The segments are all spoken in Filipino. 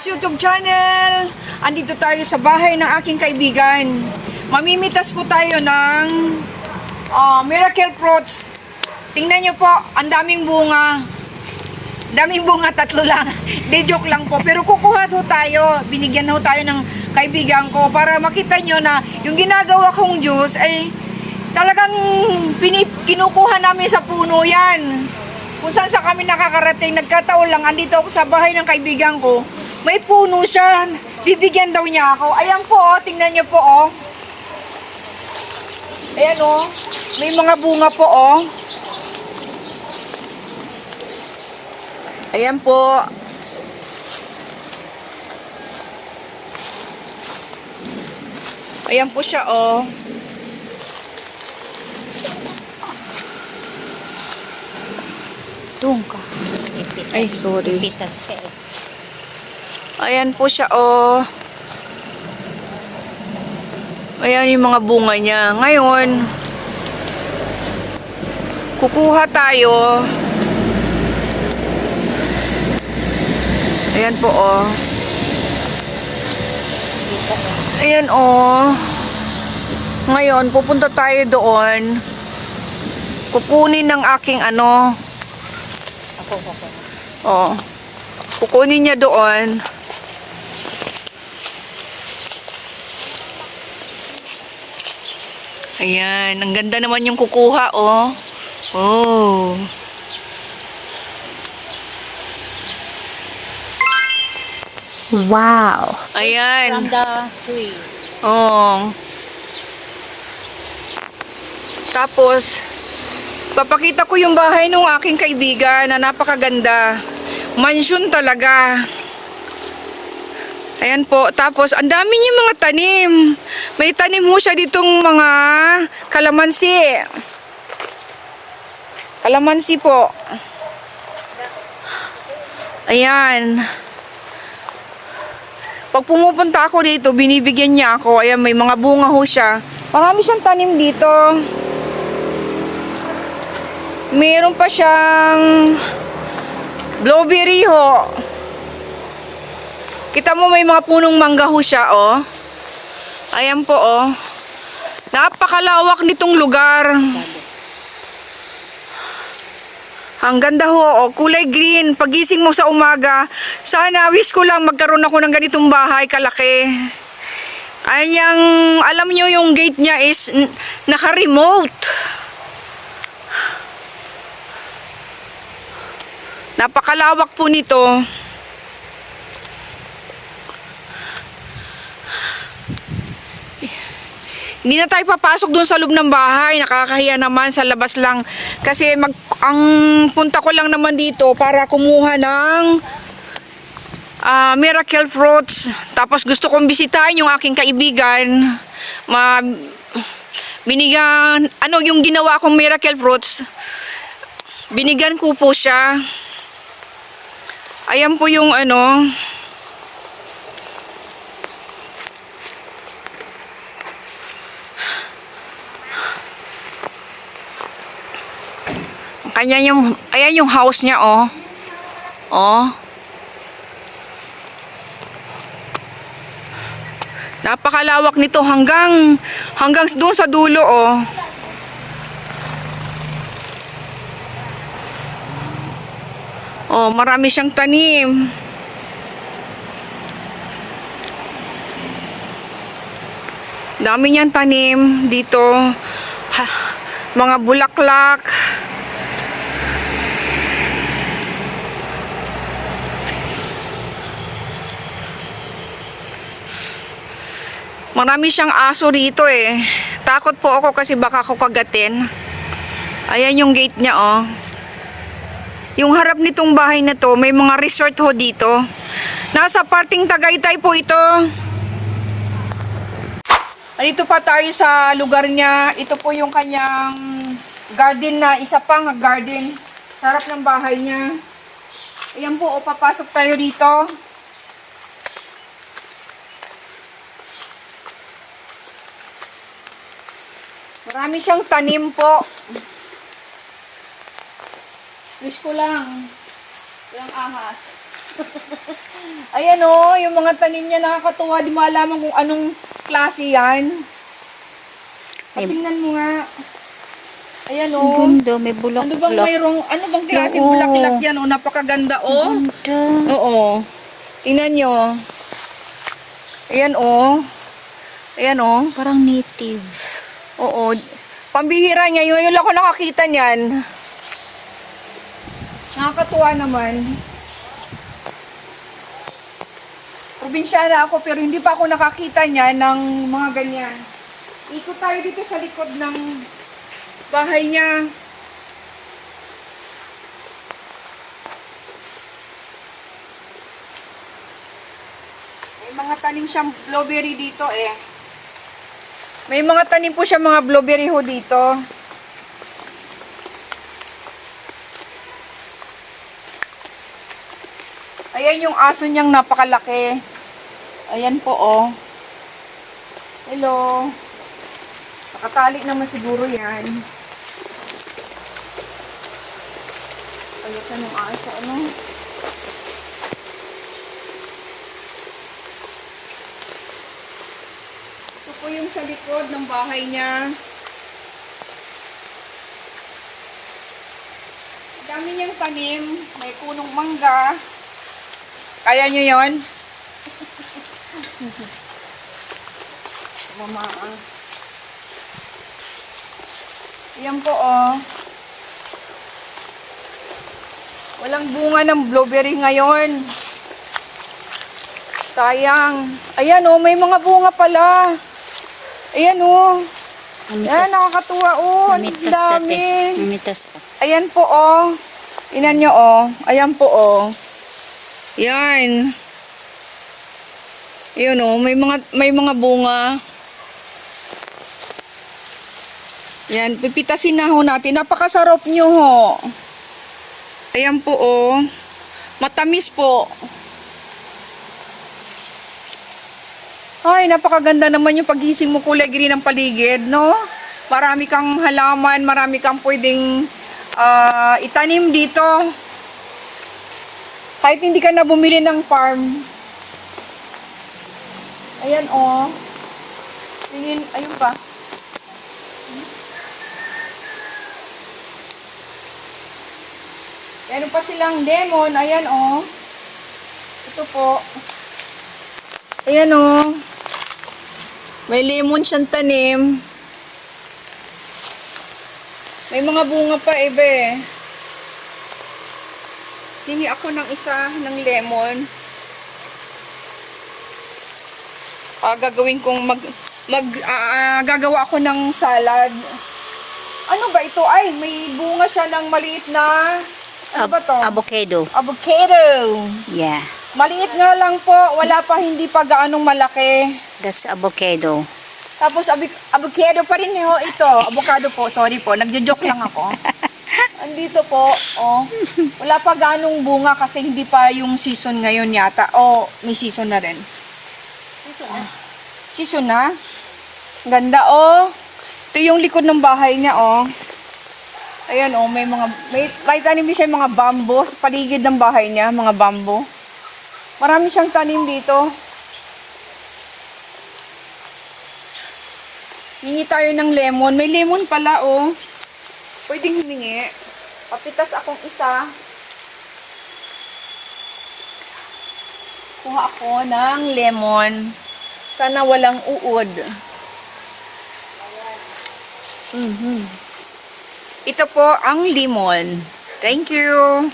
Ahas YouTube channel! Andito tayo sa bahay ng aking kaibigan. Mamimitas po tayo ng ah, miracle fruits. Tingnan nyo po, ang daming bunga. Daming bunga, tatlo lang. De joke lang po. Pero kukuha ho tayo. Binigyan ho tayo ng kaibigan ko para makita nyo na yung ginagawa kong juice ay talagang pinip, kinukuha namin sa puno yan. Kung saan sa kami nakakarating, nagkataon lang, andito ako sa bahay ng kaibigan ko, may puno siya. Bibigyan daw niya ako. Ayan po, oh, tingnan niyo po, oh. Ayan, oh. May mga bunga po, oh. Ayan po. Ayan po siya, oh. Doon ka. Ay, sorry. Pitas ka eh. Ayan po siya, oh. Ayan yung mga bunga niya. Ngayon, kukuha tayo. Ayan po, oh. Ayan, oh. Ngayon, pupunta tayo doon. Kukunin ng aking ano, Ako, ako. Oh. Kukunin niya doon. Ayan, ang ganda naman yung kukuha, oh. Oh. Wow. Ayan. From the tree. Oh. Tapos, papakita ko yung bahay ng aking kaibigan na napakaganda. Mansion talaga. Ayan po. Tapos, ang dami niya mga tanim. May tanim mo siya ditong mga kalamansi. Kalamansi po. Ayan. Pag pumupunta ako dito, binibigyan niya ako. Ayan, may mga bunga ho siya. Marami siyang tanim dito. Meron pa siyang blueberry ho. Kita mo may mga punong mangga ho siya, oh. Ayan po, oh. Napakalawak nitong lugar. Ang ganda ho, oh, kulay green. Pagising mo sa umaga, sana wish ko lang magkaroon ako ng ganitong bahay kalaki. Kanyang, alam nyo yung gate niya is naka-remote. Napakalawak po nito. Hindi na tayo papasok doon sa loob ng bahay. Nakakahiya naman sa labas lang. Kasi mag, ang punta ko lang naman dito para kumuha ng ah, miracle fruits. Tapos gusto kong bisitahin yung aking kaibigan. Ma, binigyan, ano yung ginawa kong miracle fruits. Binigyan ko po siya. Ayan po yung ano, Kanya yung, ayan yung house niya, oh. Oh. Napakalawak nito hanggang, hanggang doon sa dulo, oh. Oh, marami siyang tanim. Dami niyang tanim dito. Ha, mga bulaklak. Marami siyang aso rito eh. Takot po ako kasi baka ako kagatin. Ayan yung gate niya oh. Yung harap nitong bahay na to, may mga resort ho dito. Nasa parting Tagaytay po ito. Dito pa tayo sa lugar niya. Ito po yung kanyang garden na isa pang garden. Sarap ng bahay niya. Ayan po, o papasok tayo dito. Marami siyang tanim po. Wish ko lang. Walang ahas. Ayan o, yung mga tanim niya nakakatuwa. Di mo alaman kung anong klase yan. Patingnan mo nga. Ayan o. Ang ganda, may bulak Ano bang mayroong, ano bang klaseng Oo. bulak-lak yan? O, napakaganda o. Ganda. Oo. Tingnan nyo. Ayan o. Ayan o. Parang native. Oo. Pambihira niya. Yung ngayon lang ako nakakita niyan. Nakakatuwa naman. Probinsyana ako pero hindi pa ako nakakita niya ng mga ganyan. Ikot tayo dito sa likod ng bahay niya. May mga tanim siyang blueberry dito eh. May mga tanim po siya mga blueberry ho dito. Ayan yung aso niyang napakalaki. Ayan po oh. Hello. Nakatali naman siguro yan. Ayot na ng aso ano. Ito po yung sa likod ng bahay niya. Dami niyang tanim. May punong mangga. Kaya niyo yon? Mama. ah. Yan po oh. Walang bunga ng blueberry ngayon. Sayang. Ayan oh, may mga bunga pala. Ayan oh. Ayan, nakakatuwa oh. Ang dami. Mamitas ka. Ayan po oh. Tingnan nyo oh. Ayan po oh. Yan. Yun oh, may mga may mga bunga. Yan, pipitasin na ho natin. Napakasarap nyo ho. Ayan po oh. Matamis po. Ay, napakaganda naman yung pagising mo kulay green ng paligid, no? Marami kang halaman, marami kang pwedeng ah, itanim dito. Kahit hindi ka na bumili ng farm. Ayan, oh. Tingin, ayun pa. Meron pa silang lemon. Ayan, oh. Ito po. Ayan, oh. May lemon siyang tanim. May mga bunga pa, ibe. Hingi ako ng isa ng lemon. Ah, gagawin kong mag mag ah, ah, gagawa ako ng salad. Ano ba ito? Ay, may bunga siya ng maliit na ano ba to? Avocado. Avocado. Yeah. Maliit nga lang po, wala pa hindi pa gaanong malaki. That's avocado. Tapos abi- avocado pa rin ho ito. Avocado po, sorry po. Nagjo-joke lang ako. Andito po, oh. Wala pa ganong bunga kasi hindi pa yung season ngayon yata. O, may season na rin. Season na? Ganda, oh. Ito yung likod ng bahay niya, oh. Ayan, oh, may mga, may, may tanim din siya mga bambo sa paligid ng bahay niya, mga bambo. Marami siyang tanim dito. Hingi tayo ng lemon. May lemon pala, oh. Pwedeng humingi. Papitas akong isa. Kuha ako ng lemon. Sana walang uod. Mhm. Ito po ang lemon. Thank you.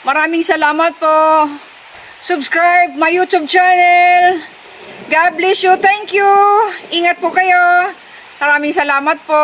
Maraming salamat po. Subscribe my YouTube channel. God bless you. Thank you. Ingat po kayo. Maraming salamat po.